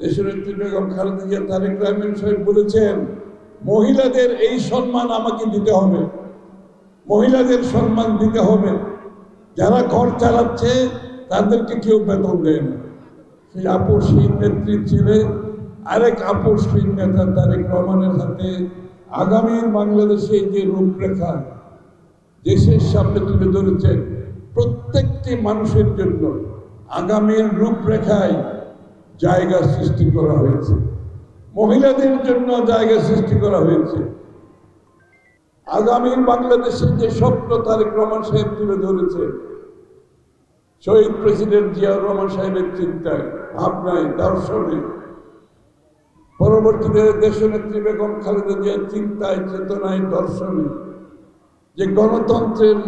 দেশনেত্রী বেগম, খালেদা তারেক রহমান সাহেব বলেছেন, মহিলাদের এই সম্মান আমাকে দিতে হবে। মহিলাদের সম্মান দিতে হবে। যারা ঘর চালাচ্ছে, তাদেরকে কেউ বেতন দেয় না। সেই আপসহীন নেত্রী ছেলে, আরেক আপসহীন নেতা তারেক রহমানের হাতে আগামীর বাংলাদেশে যে রূপরেখা, দেশের সামনে তুলে ধরেছেন, প্রত্যেকটি মানুষের জন্য আগামীর রূপরেখায় জায়গা সৃষ্টি করা হয়েছে। মহিলাদের জন্য জায়গা সৃষ্টি করা হয়েছে। আগামী বাংলাদেশের যে স্বপ্ন তারেক রহমান সাহেব তুলে ধরেছে, শহীদ প্রেসিডেন্ট জিয়াউর রহমান সাহেবের চিন্তায়, ভাবনায়, দর্শনে পরবর্তীতে দেশনেত্রী বেগম খালেদা জিয়ার চিন্তায়, চেতনায়, দর্শনে, যে গণতন্ত্রের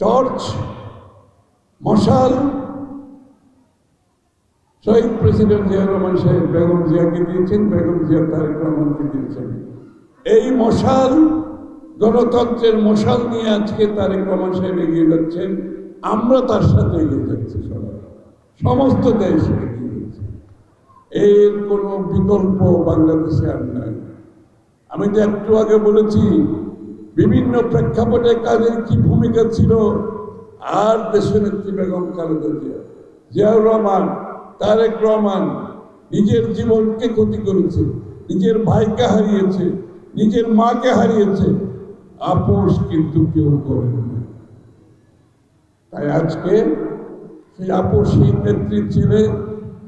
টর্চ, মশাল শহীদ প্রেসিডেন্ট জিয়াউর রহমান সাহেব বেগম জিয়াকে দিয়েছেন বেগম জিয়া তারেক রহমানকে দিয়েছেন এই মশাল, গণতন্ত্রের মশাল নিয়ে আজকে তারেক রহমান সাহেব এগিয়ে যাচ্ছেন। আমরা তার সাথে এগিয়ে যাচ্ছি সবাই। সমস্ত দেশ এগিয়ে যাচ্ছে। এর কোনো বিকল্প বাংলাদেশে আর নাই। আমি যে একটু আগে বলেছি, বিভিন্ন প্রেক্ষাপটে কাজের কি ভূমিকা ছিল? আর দেশনেত্রী বেগম খালেদা জিয়া। জিয়াউর রহমান তারেক রহমান নিজের জীবনকে ক্ষতি করেছে, নিজের ভাইকে হারিয়েছে, নিজের মাকে হারিয়েছে, আপোষ কিন্তু কেউ করেন তাই আজকে সেই আপোষহীন নেত্রী ছেলে,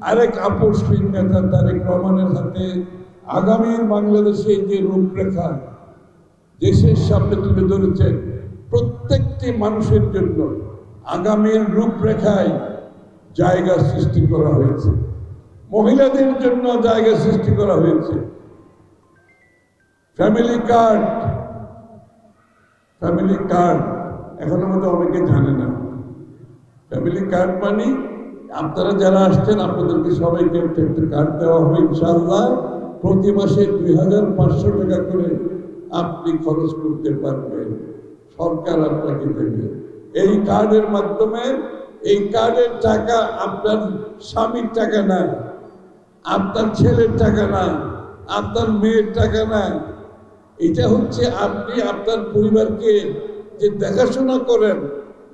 আরেক আপোষহীন নেতা তারেক রহমানের হাতে আগামীর বাংলাদেশে যে রূপরেখা দেশের সামনে তুলে ধরেছেন, প্রত্যেকটি মানুষের জন্য আগামীর রূপরেখায় জায়গা সৃষ্টি করা হয়েছে। মহিলাদের জন্য জায়গা সৃষ্টি করা হয়েছে। ফ্যামিলি কার্ড ফ্যামিলি কার্ড এখন আমাদের অনেকে জানে না। ফ্যামিলি কার্ড মানে আপনারা যারা আসছেন, আপনাদেরকে সবাইকে একটা কার্ড দেওয়া হবে ইনশাআল্লাহ। প্রতি মাসে দুই হাজার পাঁচশো টাকা করে আপনি খরচ করতে পারবেন। সরকার আপনাকে দেবে। এই কার্ডের মাধ্যমে এই কার্ডের টাকা আপনার স্বামীর টাকা না, আপনার ছেলের টাকা না, আপনার মেয়ের টাকা না। এটা হচ্ছে আপনি আপনার পরিবারকে যে দেখাশোনা করেন,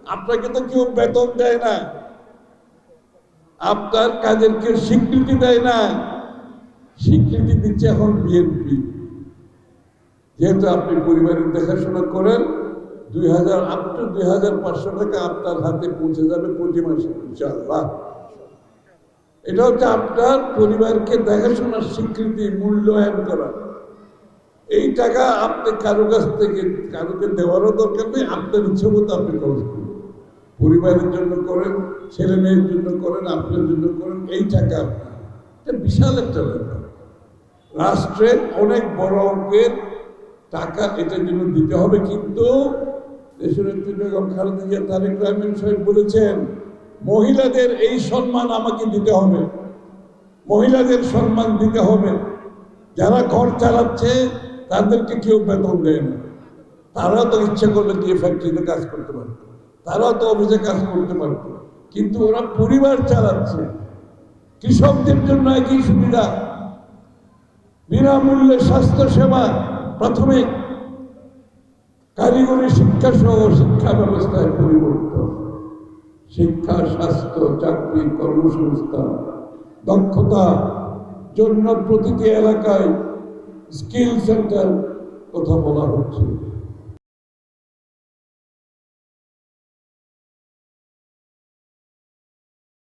আপনাকে তো কেউ বেতন দেয় না, আপনার কাজের কেউ স্বীকৃতি দেয় না। স্বীকৃতি দিচ্ছে এখন বিএনপি। যেহেতু আপনি পরিবারের দেখাশোনা করেন দুই হাজার আপ টু হাজার পাঁচশো টাকা আপনার হাতে পৌঁছে যাবে প্রতি মাসে, ইনশাআল্লাহ। এটা হচ্ছে আপনার পরিবারকে দেখাশোনার স্বীকৃতি, মূল্যায়ন করা। এই টাকা আপনি কারও কাছ থেকে, কারোকে দেওয়ারও দরকার নেই, আপনার ইচ্ছে মতো আপনি খরচ করুন। পরিবারের জন্য করেন, ছেলে মেয়ের জন্য করেন, আপনার জন্য করেন, এই টাকা আপনার। এটা বিশাল একটা ব্যাপার। রাষ্ট্রের অনেক বড় অঙ্কের টাকা এটার জন্য দিতে হবে, কিন্তু তারেক সাহেব বলেছেন, মহিলাদের এই সম্মান আমাকে দিতে হবে। মহিলাদের সম্মান দিতে হবে। যারা ঘর চালাচ্ছে, তাদেরকে কেউ বেতন দেয় না। তারাও তো ইচ্ছে করলে গিয়ে ফ্যাক্টরিতে কাজ করতে পারত তারাও তো অফিসে কাজ করতে পারত কিন্তু ওরা পরিবার চালাচ্ছে। কৃষকদের জন্য একই সুবিধা। বিনামূল্যে স্বাস্থ্য সেবা প্রাথমিক কারিগরি শিক্ষা সহ শিক্ষা ব্যবস্থায় পরিবর্তন শিক্ষা, স্বাস্থ্য, চাকরি, কর্মসংস্থান, দক্ষতা, জন্য প্রতিটি এলাকায় স্কিল সেন্টার, কথা বলা হচ্ছে।